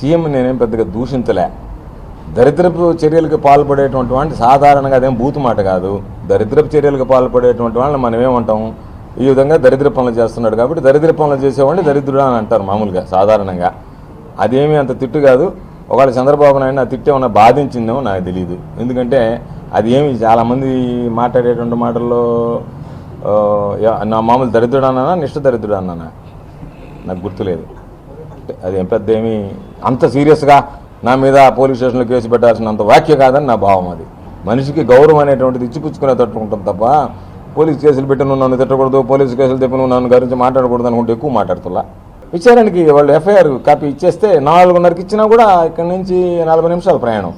CM నేనేం పెద్దగా దూషించలే. దరిద్రపు చర్యలకు పాల్పడేటువంటి వాడిని సాధారణంగా అదేం బూతు మాట కాదు. దరిద్రపు చర్యలకు పాల్పడేటువంటి వాళ్ళని మనం ఏమంటాం ఈ విధంగా దరిద్ర పనులు చేస్తున్నాడు కాబట్టి దరిద్ర పనులు చేసేవాడిని దరిద్రుడు అని అంటారు మామూలుగా సాధారణంగా. అదేమీ అంత తిట్టు కాదు. ఒకవేళ చంద్రబాబు నాయుడు ఆ తిట్టు ఏమన్నా బాధించిందేమో నాకు తెలియదు ఎందుకంటే అది ఏమి చాలామంది మాట్లాడేటువంటి మాటల్లో నా మామూలు దరిద్రుడు అన్నానా నిష్ఠ దరిద్రుడు అన్నానా? నాకు గుర్తులేదు. అది పెద్ద ఏమి అంత సీరియస్గా నా మీద పోలీస్ స్టేషన్లో కేసు పెట్టాల్సినంత వాక్య కాదని నా భావం అది. మనిషికి గౌరవం అనేటువంటిది ఇచ్చిపుచ్చుకునే తట్టుకుంటాం తప్ప పోలీస్ కేసులు పెట్టి నువ్వు నన్ను తిట్టకూడదు పోలీస్ కేసులు చెప్పి నువ్వు నన్ను గురించి మాట్లాడకూడదు అనుకుంటే ఎక్కువ మాట్లాడుతున్నా. విచారణకి వాళ్ళు ఎఫ్ఐఆర్ కాపీ ఇచ్చేస్తే నాలుగున్నరకి ఇచ్చినా కూడా ఇక్కడ నుంచి నలభై నిమిషాల ప్రయాణం.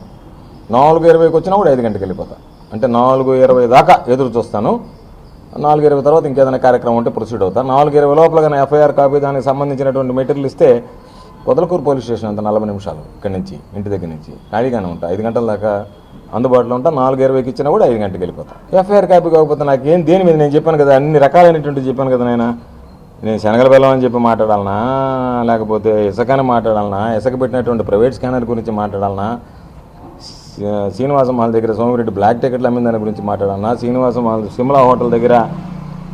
నాలుగు ఇరవైకి వచ్చినా కూడా ఐదు గంటకి వెళ్ళిపోతా. అంటే నాలుగు ఇరవై దాకా ఎదురు చూస్తాను. నాలుగు ఇరవై తర్వాత ఇంకేదైనా కార్యక్రమం ఉంటే ప్రొసీడ్ అవుతా. నాలుగు ఇరవై లోపల కానీ ఎఫ్ఐఆర్ కాపీ దానికి సంబంధించినటువంటి మెటీరియల్ ఇస్తే కొదలకూరు పోలీస్ స్టేషన్ అంత నలభై నిమిషాలు ఇక్కడి నుంచి ఇంటి దగ్గర నుంచి. ఖాళీగానే ఉంటా. ఐదు గంటల దాకా అందుబాటులో ఉంటా. నాలుగు ఇరవైకి ఇచ్చినా కూడా ఐదు గంటకి వెళ్ళిపోతాం. ఎఫ్ఐఆర్ కాపీ కాకపోతే నాకు ఏం దేని మీద? నేను చెప్పాను కదా అన్ని రకాలైనటువంటి చెప్పాను కదా నేను నేను శనగల బెల్లం అని చెప్పి మాట్లాడాలనా? లేకపోతే ఇసుకని మాట్లాడాలనా? ఇసుక పెట్టినటువంటి ప్రైవేట్ స్కానర్ గురించి మాట్లాడాలనా? శ్రీనివాసం మాల్ దగ్గర సోమిరెడ్డి బ్లాక్ టికెట్లు అమ్మిన దాని గురించి మాట్లాడన్నా శ్రీనివాసం మాల్ సిమ్లా హోటల్ దగ్గర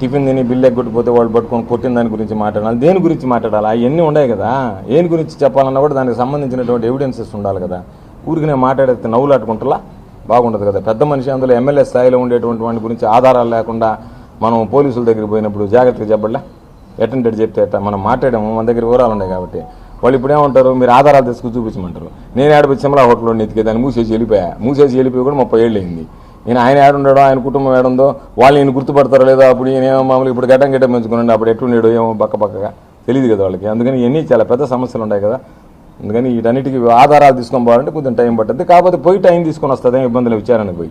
టిఫిన్ తిని బిల్లు ఎగ్గొట్టిపోతే వాళ్ళు పట్టుకొని కొట్టిన దాని గురించి మాట్లాడాలి. దేని గురించి మాట్లాడాలి? అవన్నీ ఉన్నాయి కదా. ఏని గురించి చెప్పాలన్నా కూడా దానికి సంబంధించినటువంటి ఎవిడెన్సెస్ ఉండాలి కదా. ఊరికి నేను మాట్లాడితే నవ్వులాట్టుకుంటలా బాగుండదు కదా. పెద్ద మనిషి అందులో ఎమ్మెల్యే స్థాయిలో ఉండేటువంటి వాటి గురించి ఆధారాలు లేకుండా మనం పోలీసుల దగ్గరికి పోయినప్పుడు జాగ్రత్తగా చెప్పట్లే ఎటెండెడ్ చెప్తే మనం మాట్లాడాము మన దగ్గర వివరాలు ఉన్నాయి కాబట్టి. వాళ్ళు ఇప్పుడేమంటారు మీరు ఆధారాలు తీసుకుని చూపించమంటారు. నేను ఆడపోయి సిమ్లా హోటల్లో నెతికే దాన్ని మూసేసి వెళ్ళిపోయా. మూసేసి వెళ్ళిపోయి కూడా ముప్పై ఏళ్ళు అయింది. నేను ఆయన ఏడుండడో ఆయన కుటుంబం ఏడుందో వాళ్ళు నేను గుర్తుపడతారో లేదో అప్పుడు నేనేమో మామూలు ఇప్పుడు గడ్డం గడ్డం పెంచుకున్నాను అప్పుడు ఎట్లుండేడో ఏమో బక్క బక్కగా తెలియదు కదా వాళ్ళకి. అందుకని ఇవన్నీ చాలా పెద్ద సమస్యలు ఉన్నాయి కదా. అందుకని వీటన్నిటికీ ఆధారాలు తీసుకొని పోవాలంటే కొంచెం టైం పట్టద్ది కాకపోతే పోయి టైం తీసుకొని వస్తుంది ఇబ్బందులు విచారణకు పోయి.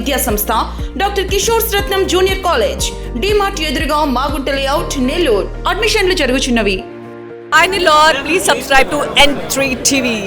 విద్యా సంస్థ doctor Kishore Ratnam junior college DMart ఎదురుగా మాగుంట లేఅవుట్ నెల్లూరు. అడ్మిషన్లు జరుగుచున్నవి. ఐ Hi Nilor, please subscribe to N3 TV